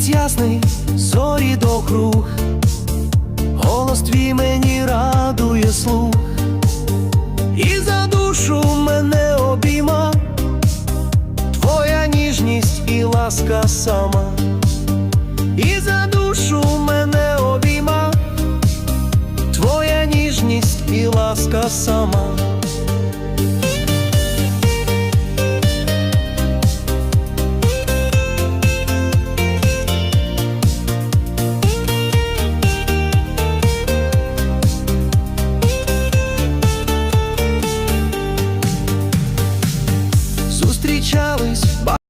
ясний, зорі довкруг, голос твій мені радує слух, і за душу мене обійма, твоя ніжність і ласка сама, і за душу мене обійма, твоя ніжність і ласка сама. choice.